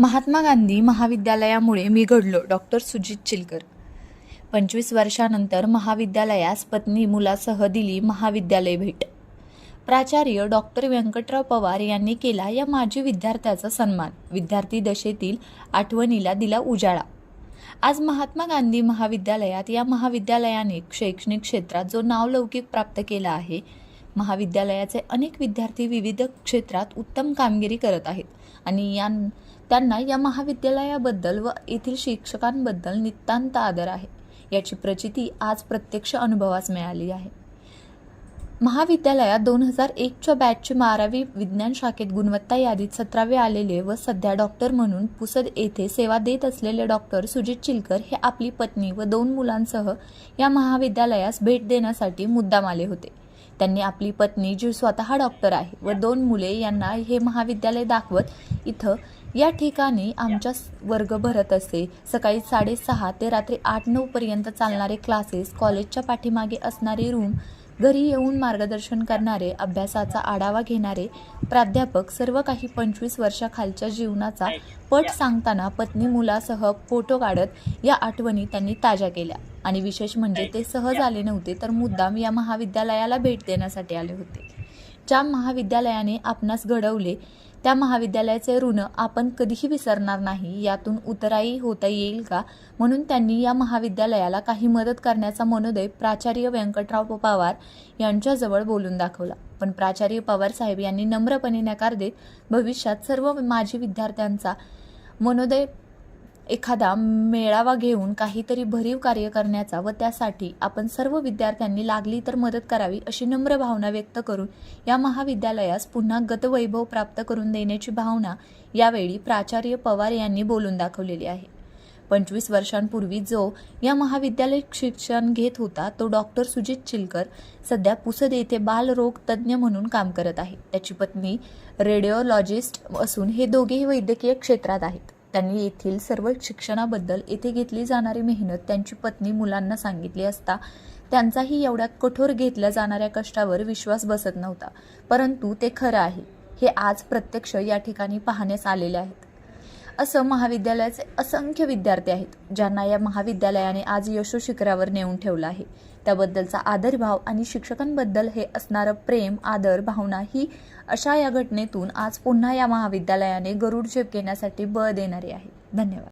महात्मा गांधी महाविद्यालयामुळे मी घडलो डॉक्टर सुजित चिलकर. पंचवीस वर्षानंतर महाविद्यालयास पत्नी मुलासह दिली महाविद्यालय भेट. प्राचार्य डॉक्टर व्यंकटराव पवार यांनी केला या माजी विद्यार्थ्याचा सन्मान. विद्यार्थी दशेतील आठवणीला दिला उजाळा. आज महात्मा गांधी महाविद्यालयात या महाविद्यालयाने शैक्षणिक क्षेत्रात जो नावलौकिक प्राप्त केला आहे महाविद्यालयाचे अनेक विद्यार्थी विविध क्षेत्रात उत्तम कामगिरी करत आहेत आणि या त्यांना या महाविद्यालयाबद्दल व येथील शिक्षकांबद्दल नितांत आदर आहे. याची प्रचिती आज प्रत्यक्ष अनुभवास मिळाली आहे. महाविद्यालयात दोन हजार एकच्या बॅचचे बारावी विज्ञान शाखेत गुणवत्ता यादीत सतरावे आलेले व सध्या डॉक्टर म्हणून पुसद येथे सेवा देत असलेले डॉक्टर सुजित चिलकर हे आपली पत्नी व दोन मुलांसह या महाविद्यालयास भेट देण्यासाठी मुद्दाम आले होते. त्यांनी आपली पत्नी जी स्वतः डॉक्टर आहे व दोन मुले यांना हे महाविद्यालय दाखवत इथं. या ठिकाणी आमच्या वर्ग भरत असे. सकाळी साडेसहा ते रात्री आठ नऊ पर्यंत चालणारे क्लासेस कॉलेजच्या पाठीमागे असणारे रूम घरी येऊन मार्गदर्शन करणारे अभ्यासाचा आढावा घेणारे प्राध्यापक सर्व काही पंचवीस वर्षाखालच्या जीवनाचा पट सांगताना पत्नी मुलासह फोटो काढत या आठवणी त्यांनी ताज्या केल्या. आणि विशेष म्हणजे ते सहज आले नव्हते तर मुद्दाम या महाविद्यालयाला भेट देण्यासाठी आले होते. ज्या महाविद्यालयाने आपणास घडवले त्या महाविद्यालयाचे ऋण आपण कधीही विसरणार नाही यातून उतराई होता येईल का? म्हणून त्यांनी या महाविद्यालयाला काही मदत करण्याचा मनोदय प्राचार्य व्यंकटराव पवार यांच्याजवळ बोलून दाखवला. पण प्राचार्य पवार साहेब यांनी नम्रपणे नकार देत भविष्यात सर्व माजी विद्यार्थ्यांचा मनोदय एखादा मेळावा घेऊन काहीतरी भरीव कार्य करण्याचा व त्यासाठी आपण सर्व विद्यार्थ्यांनी लागली तर मदत करावी अशी नम्र भावना व्यक्त करून या महाविद्यालयास पुन्हा गतवैभव प्राप्त करून देण्याची भावना यावेळी प्राचार्य पवार यांनी बोलून दाखवलेली आहे. पंचवीस वर्षांपूर्वी जो या महाविद्यालयात शिक्षण घेत होता तो डॉक्टर सुजित चिलकर सध्या पुसद येथे बालरोग तज्ज्ञ म्हणून काम करत आहे. त्याची पत्नी रेडिओलॉजिस्ट असून हे दोघेही वैद्यकीय क्षेत्रात आहेत. त्यांनी येथील सर्व शिक्षणाबद्दल येथे घेतली जाणारी मेहनत त्यांची पत्नी मुलांना सांगितली असता त्यांचाही एवढ्या कठोर घेतल्या जाणाऱ्या कष्टावर विश्वास बसत नव्हता. परंतु ते खरं आहे. हे आज प्रत्यक्ष या ठिकाणी पाहण्यास आलेले आहेत. असं महाविद्यालयाचे असंख्य विद्यार्थी आहेत ज्यांना या महाविद्यालयाने आज यशोशिखरावर नेऊन ठेवलं आहे. त्याबद्दलचा आदरभाव आणि शिक्षकांबद्दल हे असणारं प्रेम आदर भावना ही अशा या घटनेतून आज पुन्हा या महाविद्यालयाने गरुड झेप घेण्यासाठी बळ देणारी आहे. धन्यवाद.